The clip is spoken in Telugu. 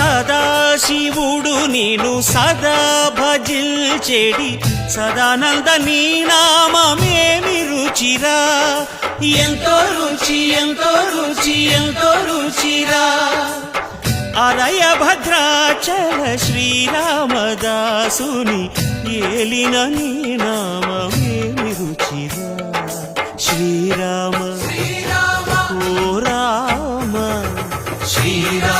సదాశివుడు నేను సదా భజిల్ భజిల్చెడి సదానంద నీ నామేమి రుచిరా ఎంతో రుచి ఎంతో రుచి ఎంతో రుచిరా. అరయ భద్రాచల శ్రీరామదాసుని ఏలిన నీ నామేమి రుచిరా శ్రీరామ శ్రీరామ ఓ రామ శ్రీరామ.